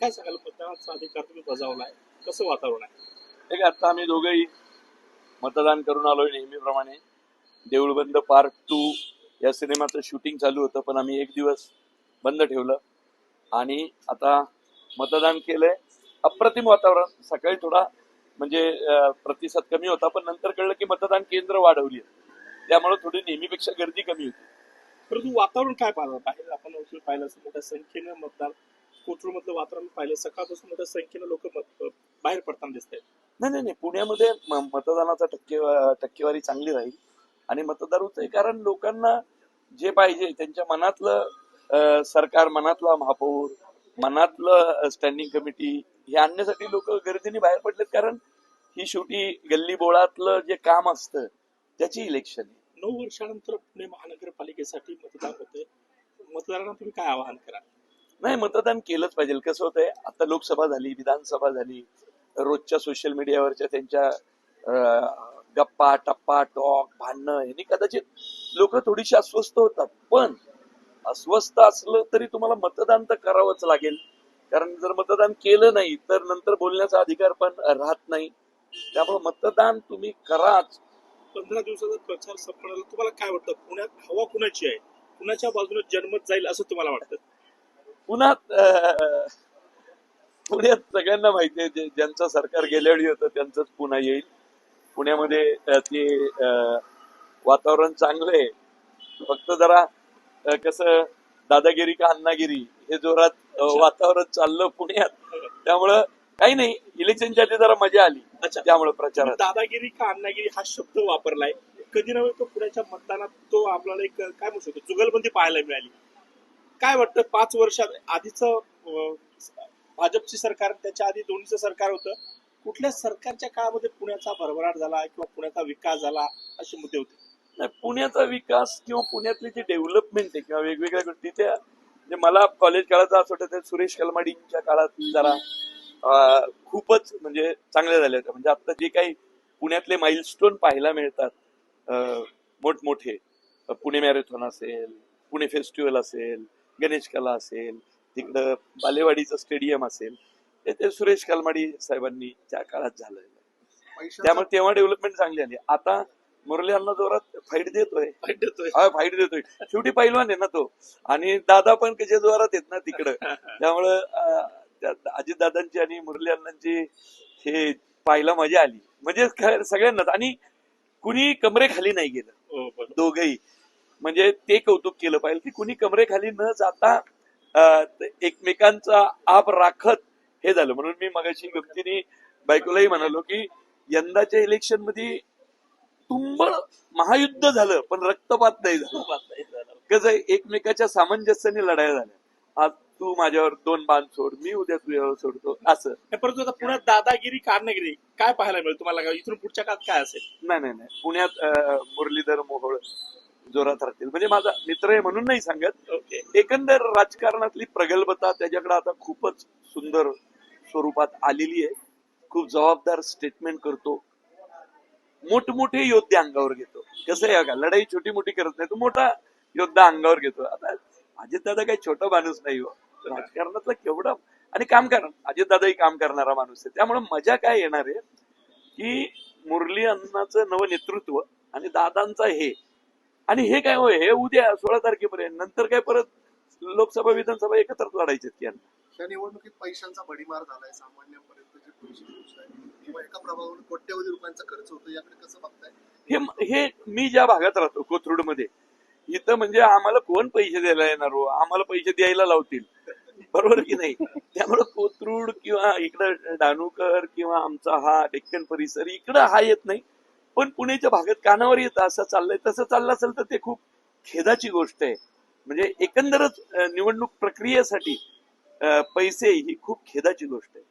काय सांगाल मतदानाचा अधिकार तुम्ही बजावलाय कसं वातावरण आहे? आहे आता आम्ही दोघंही मतदान करून आलोय नेहमीप्रमाणे. देऊळबंद पार्ट टू या सिनेमाचं शूटिंग चालू होतं पण आम्ही एक दिवस बंद ठेवलं. आणि आता मतदान केलंय. अप्रतिम वातावरण. सकाळी थोडा म्हणजे प्रतिसाद कमी होता पण नंतर कळलं की मतदान केंद्र वाढवली. त्यामुळे थोडी नेहमीपेक्षा गर्दी कमी होती. परंतु वातावरण काय पाहिलं बाहेर आपण पाहिलं असं मोठ्या संख्येनं मतदान कोथरूड मधलं वातावरण पाहिलं सकाळपासून मोठ्या संख्येनं लोक बाहेर पडताना दिसत आहेत नाही नाही नाही. पुण्यामध्ये मतदानाचा टक्के टक्केवारी चांगली राहील. आणि मतदार होत कारण लोकांना जे पाहिजे त्यांच्या मनातलं सरकार मनातला महापौर मनातलं स्टँडिंग कमिटी हे आणण्यासाठी लोक गर्दीने बाहेर पडलेत कारण ही शेवटी गल्ली बोळातलं जे काम असतं त्याची इलेक्शन आहे. नऊ वर्षानंतर पुणे महानगरपालिकेसाठी मतदान होते मतदारांना तुम्ही काय आवाहन करा नाही मतदान केलंच पाहिजे. कसं होतंय आता लोकसभा झाली विधानसभा झाली रोजच्या सोशल मीडियावरच्या त्यांच्या गप्पा टप्पा टॉक भांडणं यांनी कदाचित लोक थोडीशी अस्वस्थ होतात. पण अस्वस्थ असलं तरी तुम्हाला मतदान तर करावंच लागेल. कारण जर मतदान केलं नाही तर नंतर बोलण्याचा अधिकार पण राहत नाही. त्यामुळे मतदान तुम्ही कराच. पंधरा दिवसाचा प्रचार संपणार तुम्हाला काय वाटतं? पुण्यात हवा कुणाची आहे? कुणाच्या बाजूने जन्मत जाईल असं तुम्हाला वाटतं? पुन्हा पुण्यात सगळ्यांना माहिती आहे ज्यांचं सरकार गेल्या वेळी होतं त्यांचंच पुन्हा येईल. पुण्यामध्ये ते वातावरण चांगलं आहे. फक्त जरा कसं दादागिरी का अण्णागिरी हे जोरात वातावरण चाललं पुण्यात. त्यामुळं काही नाही इलेक्शनच्या आधी जरा मजा आली. अच्छा. त्यामुळे प्रचारात. दादागिरी का अण्णागिरी हा शब्द वापरलाय. कधी नव्हे तो पुण्याच्या मतदानात तो आपल्याला एक काय म्हणू शकतो जुगलबंदी पाहायला मिळाली. काय वाटतं पाच वर्षात आधीच भाजपची सरकार त्याच्या आधी दोन्हीचं सरकार होतं. कुठल्या सरकारच्या काळामध्ये पुण्याचा भरभराट झाला किंवा पुण्याचा विकास झाला असे मुद्दे होते? नाही, पुण्याचा विकास किंवा पुण्यातली जी डेव्हलपमेंट आहे किंवा वेगवेगळ्या गोष्टी त्या म्हणजे मला कॉलेज काळाचा असं वाटतं सुरेश कलमाडींच्या काळात जरा खूपच म्हणजे चांगल्या झाल्या होत्या म्हणजे आता जे काही पुण्यातले माइलस्टोन पाहायला मिळतात मोठमोठे पुणे मॅरेथॉन असेल पुणे फेस्टिवल असेल गणेश कला असेल तिकडं बालेवाडीचं स्टेडियम असेल ते ते सुरेश कलमाडी साहेबांनी त्या काळात झालं त्यामुळे तेव्हा डेव्हलपमेंट चांगली झाली आता मुरली अण्णा जोरात फाईट देतोय. देतोय. हा फाईट देतोय. शेवटी पैलवान आहे ना तो. आणि दादा पण कसे जोरात आहेत ना तिकडं. त्यामुळं अजित दादांची आणि मुरली अण्णांची हे पाहायला मजा आली. म्हणजे सगळ्यांनाच. आणि कुणी कमरे खाली नाही गेलं. हो. दोघही. म्हणजे ते कौतुक केलं पाहिजे की कुणी कमरे खाली न जाता एकमेकांचा आप राखत हे झालं. म्हणून मी मगाशी गमतीने बायकोलाही म्हणालो की यंदाच्या इलेक्शनमध्ये तुंबळ महायुद्ध झालं पण रक्तपात नाही झालं. कसं एकमेकाच्या सामंजस्याने लढाया झाल्या. आज तू माझ्यावर दोन बाण सोड मी उद्या तुझ्यावर सोडतो असं. परंतु आता पुण्यात दादागिरी का अण्णागिरी काय पाहायला मिळेल तुम्हाला? इथून पुढच्या काळात काय असेल? नाही नाही नाही. पुण्यात मुरलीधर मोहोळ जोरात राहतील. म्हणजे माझा मित्र आहे म्हणून नाही सांगत. एकंदर राजकारणातली प्रगल्भता त्याच्याकडे आता खूपच सुंदर स्वरूपात आलेली आहे. खूप जबाबदार स्टेटमेंट करतो. मोठमोठे योद्धे अंगावर घेतो. कसं आहे का लढाई छोटी मोठी करत नाही तो मोठा योद्धा अंगावर घेतो. आता अजितदादा काही छोटा माणूस नाही हो. राजकारणातला केवढा आणि काम कर अजितदादाही काम करणारा माणूस आहे. त्यामुळे मजा काय येणार आहे की मुरली अण्णाचं नवं नेतृत्व आणि दादांचा हे आणि हे काय होय? हे उद्या सोळा तारखेपर्यंत नंतर काय परत लोकसभा विधानसभा एकत्रच लढायचे यांना? त्या निवडणुकीत पैशांचा भडीमार झालाय सामान्यांपर्यंत जे पैसे पोहोचताय किंवा एका प्रभावावर कोट्यवधी रुपयांचा खर्च होतो याकडे कसं बघताय? हे हे मी ज्या भागात राहतो कोथरूडमध्ये इथं म्हणजे आम्हाला कोण पैसे द्यायला येणार हो? आम्हाला पैसे द्यायला लावतील. बरोबर की नाही? त्यामुळे कोथरूड किंवा इकडं डाणूकर किंवा आमचा हा डेक्कन परिसर इकडं हा येत नाही. पण पुण्याच्या भागात कानावर येतं असं चाललंय तसं चाललं असेल तर ते खूप खेदाची गोष्ट आहे. म्हणजे एकंदरच निवडणूक प्रक्रियेसाठी पैसे ही खूप खेदाची गोष्ट आहे.